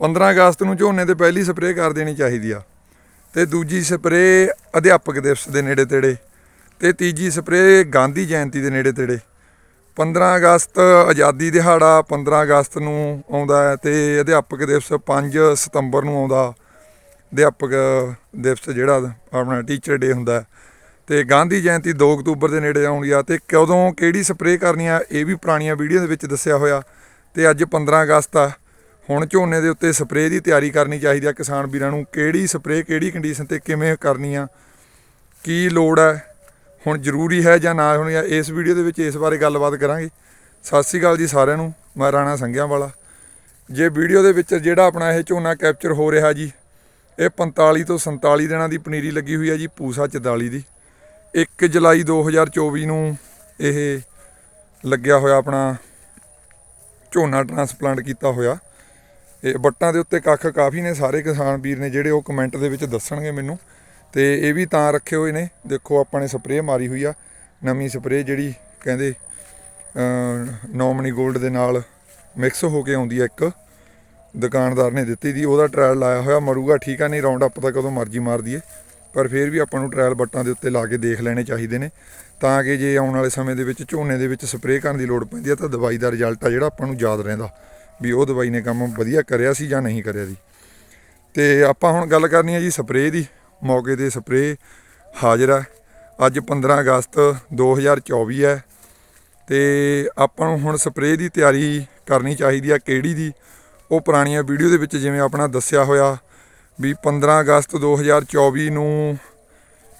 15 ਅਗਸਤ ਨੂੰ ਝੋਨੇ ਤੇ ਪਹਿਲੀ ਸਪਰੇਅ ਕਰ ਦੇਣੀ ਚਾਹੀਦੀ ਆ। ਤੇ ਦੂਜੀ ਸਪਰੇਅ ਅਧਿਆਪਕ ਦਿਵਸ ਦੇ ਨੇੜੇ ਤੇੜੇ ਤੇ ਤੀਜੀ ਸਪਰੇਅ ਗਾਂਧੀ ਜਯੰਤੀ ਦੇ ਨੇੜੇ ਤੇੜੇ। 15 ਅਗਸਤ ਆਜ਼ਾਦੀ ਦਿਹਾੜਾ 15 ਅਗਸਤ ਨੂੰ ਆਉਂਦਾ ਹੈ ਤੇ ਅਧਿਆਪਕ ਦਿਵਸ 5 ਸਤੰਬਰ ਨੂੰ ਆਉਂਦਾ। ਅਧਿਆਪਕ ਦਿਵਸ ਜਿਹੜਾ ਆਪਣਾ ਟੀਚਰ ਡੇ ਹੁੰਦਾ ਹੈ। ਤੇ ਗਾਂਧੀ ਜਯੰਤੀ 2 ਅਕਤੂਬਰ ਦੇ ਨੇੜੇ ਆਉਂਦੀ ਆ ਤੇ ਕਦੋਂ ਕਿਹੜੀ ਸਪਰੇਅ ਕਰਨੀ ਆ, ਇਹ ਵੀ ਪੁਰਾਣੀਆਂ ਵੀਡੀਓ ਦੇ ਵਿੱਚ ਦੱਸਿਆ ਹੋਇਆ। ਤੇ ਅੱਜ 15 ਅਗਸਤ ਆ। ਹੁਣ ਝੋਨੇ ਦੇ ਉੱਤੇ ਸਪਰੇਅ ਦੀ ਤਿਆਰੀ ਕਰਨੀ ਚਾਹੀਦੀ ਆ ਕਿਸਾਨ ਵੀਰਾਂ ਨੂੰ, ਕਿਹੜੀ ਸਪਰੇਅ, ਕਿਹੜੀ ਕੰਡੀਸ਼ਨ ਤੇ ਕਿਵੇਂ ਕਰਨੀ ਆ, ਕੀ ਲੋੜ ਹੈ ਹੁਣ ਜ਼ਰੂਰੀ ਹੈ ਜਾਂ ਨਾ ਹੁਣ ਇਸ ਵੀਡੀਓ ਦੇ ਵਿੱਚ ਇਸ ਬਾਰੇ ਗੱਲਬਾਤ ਕਰਾਂਗੇ। ਸਤਿ ਸ੍ਰੀ ਅਕਾਲ ਜੀ ਸਾਰਿਆਂ ਨੂੰ, ਮੈਂ ਰਾਣਾ ਸੰਘਿਆਂ ਵਾਲਾ। ਜੇ ਵੀਡੀਓ ਦੇ ਵਿੱਚ ਜਿਹੜਾ ਆਪਣਾ ਇਹ ਝੋਨਾ ਕੈਪਚਰ ਹੋ ਰਿਹਾ ਜੀ, ਇਹ 45 ਤੋਂ 47 ਦਿਨਾਂ ਦੀ ਪਨੀਰੀ ਲੱਗੀ ਹੋਈ ਹੈ ਜੀ, ਪੂਸਾ 44 ਦੀ। 1 ਜੁਲਾਈ 2024 ਨੂੰ ਇਹ ਲੱਗਿਆ ਹੋਇਆ ਆਪਣਾ ਝੋਨਾ ਟਰਾਂਸਪਲਾਂਟ ਕੀਤਾ ਹੋਇਆ। ਇਹ ਬੱਟਾਂ ਦੇ ਉੱਤੇ ਕੱਖ ਕਾਫੀ ਨੇ, ਸਾਰੇ ਕਿਸਾਨ ਵੀਰ ਨੇ ਜਿਹੜੇ ਉਹ ਕਮੈਂਟ ਦੇ ਵਿੱਚ ਦੱਸਣਗੇ ਮੈਨੂੰ। ਤੇ ਇਹ ਵੀ ਤਾਂ ਰੱਖੇ ਹੋਏ ਨੇ। ਦੇਖੋ, ਆਪਾਂ ਨੇ ਸਪਰੇਅ ਮਾਰੀ ਹੋਈ ਆ, ਨਵੀਂ ਸਪਰੇਅ ਜਿਹੜੀ ਕਹਿੰਦੇ ਨੋਮਨੀ 골ਡ ਦੇ ਨਾਲ ਮਿਕਸ ਹੋ ਕੇ ਆਉਂਦੀ ਆ ਇੱਕ। ਦੁਕਾਨਦਾਰ ਨੇ ਦਿੱਤੀ ਦੀ, ਉਹਦਾ ਟ੍ਰਾਇਲ ਲਾਇਆ ਹੋਇਆ, ਮਰੂਗਾ ਠੀਕ ਆ, ਨਹੀਂ ਰਾਉਂਡ ਅਪ ਤਾਂ ਕਦੋਂ ਮਰਜ਼ੀ ਮਾਰ ਦਈਏ। ਪਰ ਫਿਰ ਵੀ ਆਪਾਂ ਨੂੰ ਟ੍ਰਾਇਲ ਬੱਟਾਂ ਦੇ ਉੱਤੇ ਲਾ ਕੇ ਦੇਖ ਲੈਣੇ ਚਾਹੀਦੇ ਨੇ। ਤਾਂ ਕਿ ਜੇ ਆਉਣ ਵਾਲੇ ਸਮੇਂ ਦੇ ਵਿੱਚ ਝੋਨੇ ਦੇ ਵਿੱਚ ਸਪਰੇਅ ਕਰਨ ਦੀ ਲੋੜ ਪੈਂਦੀ ਆ, ਤਾਂ ਦਵਾਈ ਦਾ ਰਿਜ਼ਲਟ ਆ ਜਿਹੜਾ ਆਪਾਂ ਨੂੰ ਯਾਦ ਰਹਿੰਦਾ। ਵੀ ਉਹ ਦਵਾਈ ਨੇ ਕੰਮ ਵਧੀਆ ਕਰਿਆ ਸੀ ਜਾਂ ਨਹੀਂ ਕਰਿਆ ਸੀ ਤੇ ਆਪਾਂ ਹੁਣ ਗੱਲ ਕਰਨੀ ਹੈ ਜੀ ਸਪਰੇਅ ਦੀ, ਮੌਕੇ ਤੇ ਸਪਰੇਅ ਹਾਜ਼ਰ ਹੈ ਅੱਜ 15 ਅਗਸਤ 2024 ਹੈ ਤੇ ਆਪਾਂ ਨੂੰ ਹੁਣ ਸਪਰੇਅ ਦੀ ਤਿਆਰੀ ਕਰਨੀ ਚਾਹੀਦੀ ਆ, ਕਿਹੜੀ ਦੀ? ਉਹ ਪੁਰਾਣੀਆਂ ਵੀਡੀਓ ਦੇ ਵਿੱਚ ਜਿਵੇਂ ਆਪਣਾ ਦੱਸਿਆ ਹੋਇਆ ਵੀ 15 ਅਗਸਤ 2024 ਨੂੰ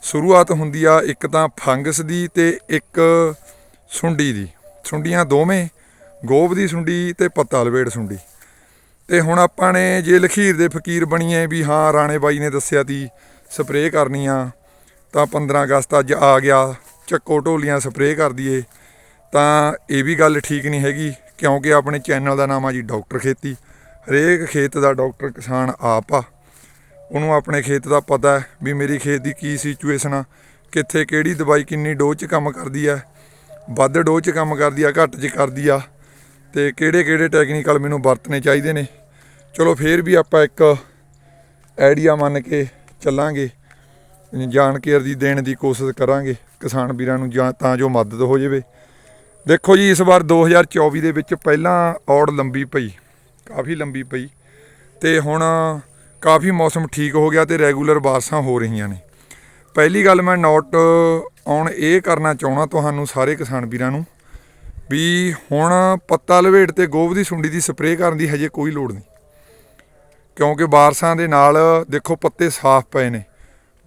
ਸ਼ੁਰੂਆਤ ਹੁੰਦੀ ਆ ਇੱਕ ਤਾਂ ਫੰਗਸ ਦੀ ਤੇ ਇੱਕ ਸੁੰਡੀ ਦੀ। ਸੁੰਡੀਆਂ ਦੋਵੇਂ ਗੋਭ ਦੀ ਸੁੰਡੀ ਤੇ ਪੱਤਾ ਲਵੇੜ ਸੁੰਡੀ। ਤੇ ਹੁਣ ਆਪਾਂ ਨੇ ਜੇ ਲਖੀਰ ਦੇ ਫਕੀਰ ਬਣੀਏ ਵੀ ਹਾਂ, ਰਾਣੇ ਬਾਈ ਨੇ ਦੱਸਿਆ ਤੀ, ਸਪਰੇਅ ਕਰਨੀ ਆ, ਤਾਂ 15 ਅਗਸਤ ਅੱਜ ਆ ਗਿਆ, ਚੱਕੋ ਢੋਲੀਆਂ ਸਪਰੇਅ ਕਰ ਦਈਏ। ਤਾਂ ਇਹ ਵੀ ਗੱਲ ਠੀਕ ਨਹੀਂ ਹੈਗੀ, ਕਿਉਂਕਿ ਆਪਣੇ ਚੈਨਲ ਦਾ ਨਾਮ ਆ ਜੀ ਡਾਕਟਰ ਖੇਤੀ। ਹਰੇਕ ਖੇਤ ਦਾ ਡਾਕਟਰ ਕਿਸਾਨ ਆਪ ਆ। ਉਹਨੂੰ ਆਪਣੇ ਖੇਤ ਦਾ ਪਤਾ ਹੈ ਵੀ ਮੇਰੀ ਖੇਤ ਦੀ ਕੀ ਸਿਚੁਏਸ਼ਨ ਆ, ਕਿੱਥੇ ਕਿਹੜੀ ਦਵਾਈ ਕਿੰਨੀ ਡੋਜ਼ 'ਚ ਕੰਮ ਕਰਦੀ ਆ, ਵੱਧ ਡੋਜ਼ 'ਚ ਕੰਮ ਕਰਦੀ ਆ, ਘੱਟ 'ਚ ਕਰਦੀ ਆ। ਤੇ ਕਿਹੜੇ ਕਿਹੜੇ ਟੈਕਨੀਕਲ ਮੈਨੂੰ ਵਰਤਣੇ ਚਾਹੀਦੇ ਨੇ। ਚਲੋ ਫੇਰ ਵੀ ਆਪਾਂ ਇੱਕ ਆਈਡੀਆ ਮੰਨ ਕੇ ਚੱਲਾਂਗੇ। ਜਾਣਕਾਰੀ ਦੀ ਦੇਣ ਦੀ ਕੋਸ਼ਿਸ਼ ਕਰਾਂਗੇ ਕਿਸਾਨ ਵੀਰਾਂ ਨੂੰ ਜਾਂ ਤਾਂ ਜੋ ਮਦਦ ਹੋ ਜਾਵੇ। ਦੇਖੋ ਜੀ, ਇਸ ਵਾਰ 2024 ਦੇ ਵਿੱਚ ਪਹਿਲਾਂ ਔੜ ਲੰਬੀ ਪਈ, ਕਾਫੀ ਲੰਬੀ ਪਈ ਤੇ ਹੁਣ ਕਾਫੀ ਮੌਸਮ ਠੀਕ ਹੋ ਗਿਆ ਤੇ ਰੈਗੂਲਰ ਬਾਰਿਸ਼ਾਂ ਹੋ ਰਹੀਆਂ ਨੇ। ਪਹਿਲੀ ਗੱਲ ਮੈਂ ਨੋਟ ਔਨ ਇਹ ਕਰਨਾ ਚਾਹਣਾ ਤੁਹਾਨੂੰ ਸਾਰੇ ਕਿਸਾਨ ਵੀਰਾਂ ਨੂੰ ਵੀ ਹੁਣ ਪੱਤਾ ਲਵੇੜ ਤੇ ਗੋਭ ਦੀ ਸੁੰਡੀ ਦੀ ਸਪਰੇਅ ਕਰਨ ਦੀ ਹਜੇ ਕੋਈ ਲੋੜ ਨਹੀਂ। ਕਿਉਂਕਿ ਬਾਰਸ਼ਾਂ ਦੇ ਨਾਲ ਦੇਖੋ ਪੱਤੇ ਸਾਫ਼ ਪਏ ਨੇ।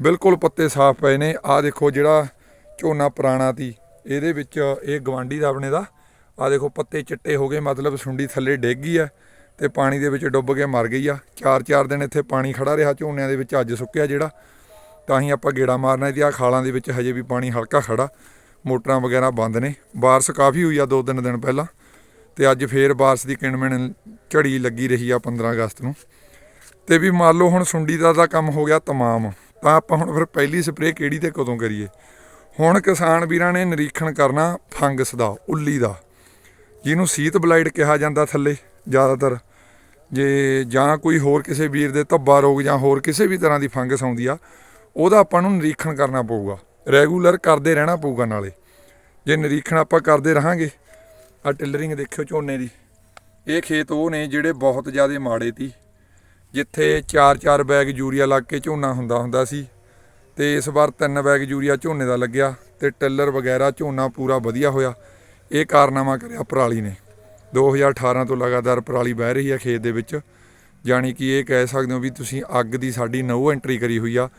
ਬਿਲਕੁਲ ਪੱਤੇ ਸਾਫ਼ ਪਏ ਨੇ। ਆਹ ਦੇਖੋ ਜਿਹੜਾ ਝੋਨਾ ਪੁਰਾਣਾ ਤੀ ਇਹਦੇ ਵਿੱਚ ਇਹ ਗਵਾਂਡੀ ਦਾ ਆਪਣੇ ਦਾ। ਆਹ ਦੇਖੋ ਪੱਤੇ ਚਿੱਟੇ ਹੋ ਗਏ, ਮਤਲਬ ਸੁੰਡੀ ਥੱਲੇ ਡਿੱਗ ਗਈ ਆ ਤੇ ਪਾਣੀ ਦੇ ਵਿੱਚ ਡੁੱਬ ਕੇ ਮਰ ਗਈ ਆ। ਚਾਰ ਚਾਰ ਦਿਨ ਇੱਥੇ ਪਾਣੀ ਖੜਾ ਰਿਹਾ ਝੋਨਿਆਂ ਦੇ ਵਿੱਚ, ਅੱਜ ਸੁੱਕਿਆ ਜਿਹੜਾ। ਤਾਂ ਹੀ ਆਪਾਂ ਗੇੜਾ ਮਾਰਨਾ ਇਹਦੀ ਆ ਖਾਲਾਂ ਦੇ ਵਿੱਚ ਹਜੇ ਵੀ ਪਾਣੀ ਹਲਕਾ ਖੜਾ ਮੋਟਰਾਂ ਵਗੈਰਾ ਬੰਦ ਨੇ। ਬਾਰਿਸ਼ ਕਾਫੀ ਹੋਈ ਆ ਦੋ ਤਿੰਨ ਦਿਨ ਪਹਿਲਾਂ ਤੇ ਅੱਜ ਫੇਰ ਬਾਰਿਸ਼ ਦੀ ਕਿਣਮਿਣ ਝੜੀ ਲੱਗੀ ਰਹੀ ਆ 15 ਅਗਸਤ ਨੂੰ। ਤੇ ਵੀ ਮੰਨ ਲਓ ਹੁਣ ਸੁੰਡੀ ਦਾ ਤਾਂ ਕੰਮ ਹੋ ਗਿਆ ਤਮਾਮ। ਤਾਂ ਆਪਾਂ ਹੁਣ ਫਿਰ ਪਹਿਲੀ ਸਪਰੇਅ ਕਿਹੜੀ ਤੇ ਕਦੋਂ ਕਰੀਏ? ਹੁਣ ਕਿਸਾਨ ਵੀਰਾਂ ਨੇ ਨਿਰੀਖਣ ਕਰਨਾ ਫੰਗਸ ਦਾ, ਉੱਲੀ ਦਾ। ਜਿਹਨੂੰ ਸੀਤ ਬਲਾਈਡ ਕਿਹਾ ਜਾਂਦਾ ਥੱਲੇ ਜ਼ਿਆਦਾਤਰ। ਜੇ ਜਾਂ ਕੋਈ ਹੋਰ ਕਿਸੇ ਵੀਰ ਦੇ ਧੱਬਾ ਰੋਗ ਜਾਂ ਹੋਰ ਕਿਸੇ ਵੀ ਤਰ੍ਹਾਂ ਦੀ ਫੰਗਸ ਆਉਂਦੀ ਆ, ਉਹਦਾ ਆਪਾਂ ਨੂੰ ਨਿਰੀਖਣ ਕਰਨਾ ਪਊਗਾ। ਰੈਗੂਲਰ ਕਰਦੇ ਰਹਿਣਾ ਪਊਗਾ ਨਾਲੇ। ਜੇ ਨਿਰੀਖਣ ਆਪਾਂ ਕਰਦੇ ਰਹਾਂਗੇ ਆ ਟਿਲਰਿੰਗ ਦੇਖਿਓ ਝੋਨੇ ਦੀ। ਇਹ ਖੇਤ ਉਹ ਨੇ ਜਿਹੜੇ ਬਹੁਤ ਜ਼ਿਆਦਾ ਮਾੜੇ ਤੀ ਜਿੱਥੇ 4-4 ਬੈਗ ਯੂਰੀਆ ਲੱਗ ਕੇ ਝੋਨਾ ਹੁੰਦਾ ਹੁੰਦਾ ਸੀ ਤੇ ਇਸ ਵਾਰ 3 ਬੈਗ ਯੂਰੀਆ ਝੋਨੇ ਦਾ ਲੱਗਿਆ ਤੇ ਟਿੱਲਰ ਵਗੈਰਾ ਝੋਨਾ ਪੂਰਾ ਵਧੀਆ ਹੋਇਆ। ਇਹ ਕਾਰਨਾਮਾ ਕਰਿਆ ਪਰਾਲੀ ਨੇ। 2018 ਤੋਂ ਲਗਾਤਾਰ ਪਰਾਲੀ ਬਹਿ ਰਹੀ ਹੈ ਖੇਤ ਦੇ ਵਿੱਚ। ਜਾਣੀ ਕਿ ਇਹ ਕਹਿ ਸਕਦੇ ਹੋ ਵੀ ਤੁਸੀਂ ਅੱਗ ਦੀ ਸਾਡੀ ਨੋ ਐਂਟਰੀ ਕਰੀ ਹੋਈ ਆ।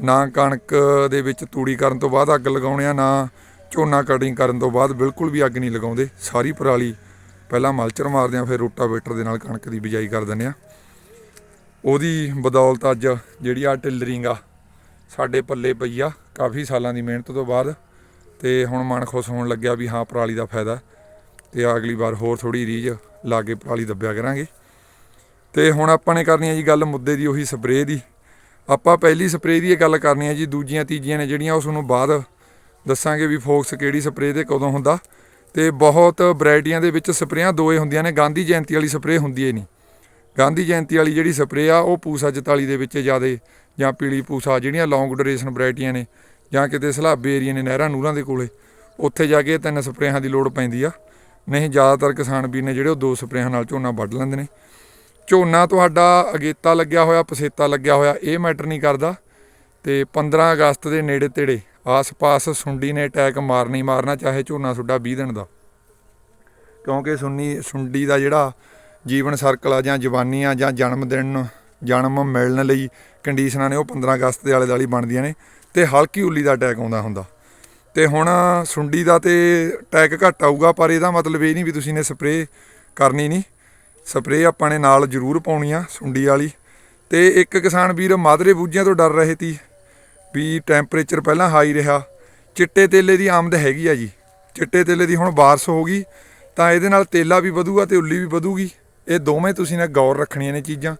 ਨਾ ਕਣਕ ਦੇ ਵਿੱਚ ਤੂੜੀ ਕਰਨ ਤੋਂ ਬਾਅਦ ਅੱਗ ਲਗਾਉਣੇ ਆ, ਨਾ ਝੋਨਾ ਕਟਿੰਗ ਕਰਨ ਤੋਂ ਬਾਅਦ ਬਿਲਕੁਲ ਵੀ ਅੱਗ ਨਹੀਂ ਲਗਾਉਂਦੇ। ਸਾਰੀ ਪਰਾਲੀ ਪਹਿਲਾਂ ਮਲਚਰ ਮਾਰਦੇ ਆ, ਫਿਰ ਰੋਟਾਵੇਟਰ ਦੇ ਨਾਲ ਕਣਕ ਦੀ ਬਿਜਾਈ ਕਰ ਦਿੰਦੇ ਆ। ਉਹਦੀ ਬਦੌਲਤ ਅੱਜ ਜਿਹੜੀ ਆ ਟਿਲਰਿੰਗ ਆ, ਸਾਡੇ ਪੱਲੇ ਪਈ ਆ, ਕਾਫੀ ਸਾਲਾਂ ਦੀ ਮਿਹਨਤ ਤੋਂ ਬਾਅਦ। ਤੇ ਹੁਣ ਮਨ ਖੁਸ਼ ਹੋਣ ਲੱਗਿਆ ਵੀ ਹਾਂ, ਪਰਾਲੀ ਦਾ ਫਾਇਦਾ। ਤੇ ਅਗਲੀ ਵਾਰ ਹੋਰ ਥੋੜੀ ਰੀਝ ਲਾ ਕੇ ਪਰਾਲੀ ਦੱਬਿਆ ਕਰਾਂਗੇ। ਤੇ ਹੁਣ ਆਪਾਂ ਨੇ ਕਰਨੀ ਹੈ ਜੀ ਗੱਲ ਮੁੱਦੇ ਦੀ, ਉਹੀ ਸਪਰੇਅ ਦੀ। ਆਪਾਂ ਪਹਿਲੀ ਸਪਰੇਅ ਦੀ ਇਹ ਗੱਲ ਕਰਨੀ ਹੈ ਜੀ, ਦੂਜੀਆਂ, ਤੀਜੀਆਂ ਨੇ ਜਿਹੜੀਆਂ ਉਸ ਨੂੰ ਬਾਅਦ ਦੱਸਾਂਗੇ ਵੀ ਫੋਕਸ ਕਿਹੜੀ ਸਪਰੇਅ ਤੇ ਕਦੋਂ ਹੁੰਦਾ। ਤੇ ਬਹੁਤ ਵੈਰਾਈਟੀਆਂ ਦੇ ਵਿੱਚ ਸਪਰੇਆਂ ਦੋਏ ਹੁੰਦੀਆਂ ਨੇ, ਗਾਂਧੀ ਜਯੰਤੀ ਵਾਲੀ ਸਪਰੇਅ ਹੁੰਦੀ ਏ ਨਹੀਂ। ਗਾਂਧੀ ਜਯੰਤੀ ਵਾਲੀ ਜਿਹੜੀ ਸਪਰੇਅ ਆ, ਉਹ ਪੂਸਾ 44 ਦੇ ਵਿੱਚ ਜ਼ਿਆਦਾ ਜਾਂ ਪੀਲੀ ਪੂਸਾ, ਜਿਹੜੀਆਂ ਲੌਂਗ ਡਿਊਰੇਸ਼ਨ ਵੈਰਾਈਟੀਆਂ ਨੇ, ਜਾਂ ਕਿਤੇ ਸਲਾਬੇ ਏਰੀਆ ਨੇ, ਨਹਿਰਾਂ ਨੂਰਾਂ ਦੇ ਕੋਲੇ, ਉੱਥੇ ਜਾ ਕੇ ਤਿੰਨ ਸਪਰੇਹਾਂ ਦੀ ਲੋੜ ਪੈਂਦੀ ਆ। ਨਹੀਂ, ਜ਼ਿਆਦਾਤਰ ਕਿਸਾਨ ਵੀਰ ਨੇ ਜਿਹੜੇ ਉਹ ਦੋ ਸਪਰੇਹਾਂ ਨਾਲ ਝੋਨਾ ਵੱਢ ਲੈਂਦੇ ਨੇ। ਝੋਨਾ ਤੁਹਾਡਾ ਅਗੇਤਾ ਲੱਗਿਆ ਹੋਇਆ, ਪਸੇਤਾ ਲੱਗਿਆ ਹੋਇਆ, ਇਹ ਮੈਟਰ ਨਹੀਂ ਕਰਦਾ। ਤੇ 15 ਅਗਸਤ ਦੇ ਨੇੜੇ ਤੇੜੇ ਆਸ-ਪਾਸ ਸੁੰਡੀ ਨੇ ਅਟੈਕ ਮਾਰਨੀ ਮਾਰਨਾ, ਚਾਹੇ ਝੋਨਾ ਤੁਹਾਡਾ 20 ਦਿਨ ਦਾ। ਕਿਉਂਕਿ ਸੁੰਨੀ, ਸੁੰਡੀ ਦਾ ਜਿਹੜਾ ਜੀਵਨ ਸਰਕਲ ਆ, ਜਾਂ ਜਵਾਨੀ ਆ ਜਾਂ ਜਨਮ ਦਿਨ ਜਨਮ ਮਿਲਣ ਲਈ ਕੰਡੀਸ਼ਨਾਂ ਨੇ ਉਹ 15 ਅਗਸਤ ਦੇ ਆਲੇ ਦੁਆਲੇ ਬਣਦੀਆਂ ਨੇ, ਤੇ ਹਲਕੀ ਉੱਲੀ ਦਾ ਅਟੈਕ ਆਉਂਦਾ ਹੁੰਦਾ। ਤੇ ਹੁਣ ਸੁੰਡੀ ਦਾ ਤੇ ਅਟੈਕ ਘੱਟ ਆਊਗਾ, ਪਰ ਇਹਦਾ ਮਤਲਬ ਇਹ ਨਹੀਂ ਵੀ ਤੁਸੀਂ ਨੇ ਸਪਰੇਅ ਕਰਨੀ ਨਹੀਂ। ਸਪਰੇਅ ਆਪਾਂ ਨੇ ਨਾਲ ਜ਼ਰੂਰ ਪਾਉਣੀ ਆ ਸੁੰਡੀ ਵਾਲੀ। ਤੇ ਇੱਕ ਕਿਸਾਨ ਵੀਰ ਮਾਦਰੇ ਬੂਝਿਆਂ ਤੋਂ ਡਰ ਰਹੇ ਸੀ ਵੀ ਟੈਂਪਰੇਚਰ ਪਹਿਲਾਂ ਹਾਈ ਰਿਹਾ। ਚਿੱਟੇ ਤੇਲੇ ਦੀ ਆਮਦ ਹੈਗੀ ਆ ਜੀ। ਚਿੱਟੇ ਤੇਲੇ ਦੀ ਹੁਣ ਬਾਰਸ ਹੋ ਗਈ, ਤਾਂ ਇਹਦੇ ਨਾਲ ਤੇਲਾ ਵੀ ਵਧੂਗਾ ਤੇ ਉੱਲੀ ਵੀ ਵਧੂਗੀ। ਇਹ ਦੋਵੇਂ ਤੁਸੀਂ ਨੇ ਗੌਰ ਰੱਖਣੀਆਂ ਨੇ ਚੀਜ਼ਾਂ।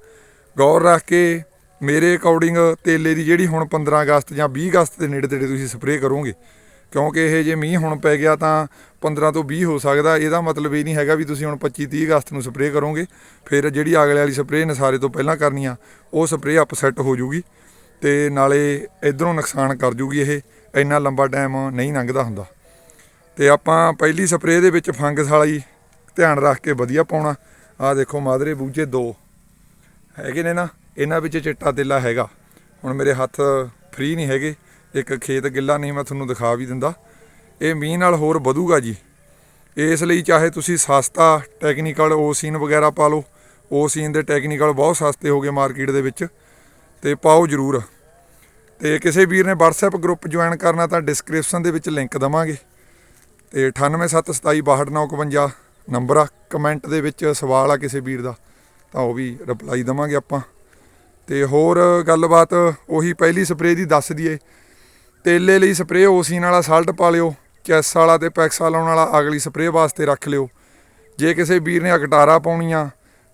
ਗੌਰ ਰੱਖ ਕੇ ਮੇਰੇ ਅਕੋਰਡਿੰਗ ਤੇਲੇ ਦੀ ਜਿਹੜੀ ਹੁਣ 15 ਅਗਸਤ ਜਾਂ 20 ਅਗਸਤ ਦੇ ਨੇੜੇ ਤੇੜੇ ਤੁਸੀਂ ਸਪਰੇਅ ਕਰੋਗੇ ਕਿਉਂਕਿ ਇਹ ਜੇ ਮੀਂਹ ਹੁਣ ਪੈ ਗਿਆ ਤਾਂ 15 ਤੋਂ 20 ਹੋ ਸਕਦਾ, ਇਹਦਾ ਮਤਲਬ ਇਹ ਨਹੀਂ ਹੈਗਾ ਵੀ ਤੁਸੀਂ ਹੁਣ 25 30 ਅਗਸਤ ਨੂੰ ਸਪਰੇਅ ਕਰੋਗੇ, ਫਿਰ ਜਿਹੜੀ ਅਗਲੇ ਵਾਲੀ ਸਪਰੇਅ ਨਸਾਰੇ ਤੋਂ ਪਹਿਲਾਂ ਕਰਨੀ ਆ ਉਹ ਸਪਰੇਅ ਅਪਸੈਟ ਹੋ ਜੂਗੀ ਤੇ ਨਾਲੇ ਇਧਰੋਂ ਨੁਕਸਾਨ ਕਰ ਜੂਗੀ ਇਹ, ਇੰਨਾ ਲੰਬਾ ਟਾਈਮ ਨਹੀਂ ਲੰਘਦਾ ਹੁੰਦਾ। ਤੇ ਆਪਾਂ ਪਹਿਲੀ ਸਪਰੇਅ ਦੇ ਵਿੱਚ ਫੰਗਸ ਵਾਲੀ ਧਿਆਨ ਰੱਖ ਕੇ ਵਧੀਆ ਪਾਉਣਾ। ਆਹ ਦੇਖੋ ਮਾਦਰੇ ਬੂਝੇ ਦੋ, ਹੈਗੇ ਨੇ ਨਾ, ਇਹਨਾਂ ਵਿੱਚ ਚਿੱਟਾ ਤੇਲਾ ਹੈਗਾ। ਹੁਣ ਮੇਰੇ ਹੱਥ ਫ੍ਰੀ ਨਹੀਂ ਹੈਗੇ। ਇੱਕ ਖੇਤ ਗਿੱਲਾ ਨਹੀਂ ਮੈਂ ਤੁਹਾਨੂੰ ਦਿਖਾ ਵੀ ਦਿੰਦਾ। ਇਹ ਮੀਂਹ ਨਾਲ ਹੋਰ ਵਧੂਗਾ ਜੀ। ਇਸ ਲਈ ਚਾਹੇ ਤੁਸੀਂ ਸਸਤਾ ਟੈਕਨੀਕਲ ਓਸੀਨ ਵਗੈਰਾ ਪਾ ਲਓ ਓਸੀਨ ਦੇ ਟੈਕਨੀਕਲ ਬਹੁਤ ਸਸਤੇ ਹੋ ਗਏ ਮਾਰਕੀਟ ਦੇ ਵਿੱਚ, ਤੇ ਪਾਓ ਜ਼ਰੂਰ। ਤੇ ਕਿਸੇ ਵੀਰ ਨੇ WhatsApp ਗਰੁੱਪ ਜੁਆਇਨ ਕਰਨਾ ਤਾਂ ਡਿਸਕ੍ਰਿਪਸ਼ਨ ਦੇ ਵਿੱਚ ਲਿੰਕ ਦਵਾਂਗੇ। ਤੇ 9872272951 ਨੰਬਰ ਆ ਕਮੈਂਟ ਦੇ ਵਿੱਚ ਸਵਾਲ ਆ ਕਿਸੇ ਵੀਰ ਦਾ, ਤਾਂ ਉਹ ਵੀ ਰਿਪਲਾਈ ਦਵਾਂਗੇ ਆਪਾਂ। ਤੇ ਹੋਰ ਗੱਲਬਾਤ, ਉਹੀ ਪਹਿਲੀ ਸਪਰੇਅ ਦੀ ਦੱਸ ਦਈਏ। ਤੇਲੇ ਲਈ ਸਪਰੇਅ ਓਸੀਨ ਵਾਲਾ ਸਾਲਟ ਪਾ ਲਿਓ, ਚੈਸ ਵਾਲਾ ਤੇ ਪੈਕਸਾ ਲਾਉਣ ਵਾਲਾ ਅਗਲੀ ਸਪਰੇਅ ਵਾਸਤੇ ਰੱਖ ਲਿਓ। ਜੇ ਕਿਸੇ ਵੀਰ ਨੇ ਅਕਟਾਰਾ ਪਾਉਣੀ ਆ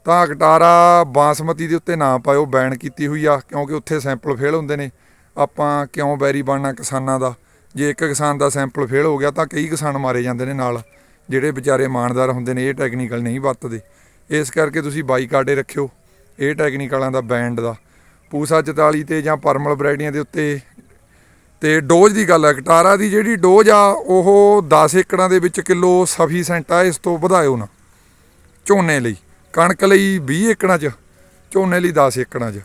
ਤਾਂ ਅਕਟਾਰਾ ਬਾਸਮਤੀ ਦੇ ਉੱਤੇ ਨਾ ਪਾਇਓ, ਬੈਨ ਕੀਤੀ ਹੋਈ ਆ, ਕਿਉਂਕਿ ਉੱਥੇ ਸੈਂਪਲ ਫੇਲ ਹੁੰਦੇ ਨੇ। ਆਪਾਂ ਕਿਉਂ ਬੈਰੀ ਬਣਨਾ ਕਿਸਾਨਾਂ ਦਾ? ਜੇ ਇੱਕ ਕਿਸਾਨ ਦਾ ਸੈਂਪਲ ਫੇਲ ਹੋ ਗਿਆ, ਤਾਂ ਕਈ ਕਿਸਾਨ ਮਾਰੇ ਜਾਂਦੇ ਨੇ ਨਾਲ, ਜਿਹੜੇ ਵਿਚਾਰੇ ਇਮਾਨਦਾਰ ਹੁੰਦੇ ਨੇ, ਇਹ ਟੈਕਨੀਕਲ ਨਹੀਂ ਵਰਤਦੇ। ਇਸ ਕਰਕੇ ਤੁਸੀਂ ਬਾਈਕਾਟੇ ਰੱਖਿਓ, ਇਹ ਟੈਕਨੀਕਲਾਂ ਦਾ ਬੈਂਡ ਦਾ। ਪੂਸਾ 44 ਤੇ ਜਾਂ ਪਰਮਲ ਵੈਰਾਈਟੀਆਂ ਦੇ ਉੱਤੇ ਤੇ ਡੋਜ਼ ਦੀ ਗੱਲ ਹੈ ਕਟਾਰਾ ਦੀ ਜਿਹੜੀ ਡੋਜ਼ ਆ, ਉਹ 10 ਏਕੜਾਂ ਦੇ ਵਿੱਚ ਕਿਲੋ ਸਫੀਸੈਂਟ ਆ, ਇਸ ਤੋਂ ਵਧਾਇਓ ਨਾ, ਝੋਨੇ ਲਈ। ਕਣਕ ਲਈ 20 ਏਕੜਾਂ 'ਚ, ਝੋਨੇ ਲਈ 10 ਏਕੜਾਂ 'ਚ।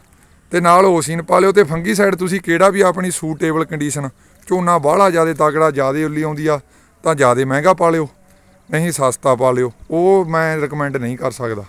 ਤੇ ਨਾਲ ਓਸੀਨ ਪਾ ਲਿਓ ਤੇ ਫੰਗੀ ਸਾਈਡ ਤੁਸੀਂ ਕਿਹੜਾ ਵੀ ਆਪਣੀ ਸੂਟੇਬਲ ਕੰਡੀਸ਼ਨ, ਝੋਨਾ ਬਾਹਲਾ ਜ਼ਿਆਦਾ ਤਗੜਾ ਜ਼ਿਆਦਾ ਉੱਲੀ ਆਉਂਦੀ ਆ, ਤਾਂ ਜ਼ਿਆਦਾ ਮਹਿੰਗਾ ਪਾ ਲਿਓ, ਨਹੀਂ ਸਸਤਾ ਪਾ ਲਿਓ, ਉਹ ਮੈਂ ਰეკਮੈਂਡ ਨਹੀਂ ਕਰ ਸਕਦਾ।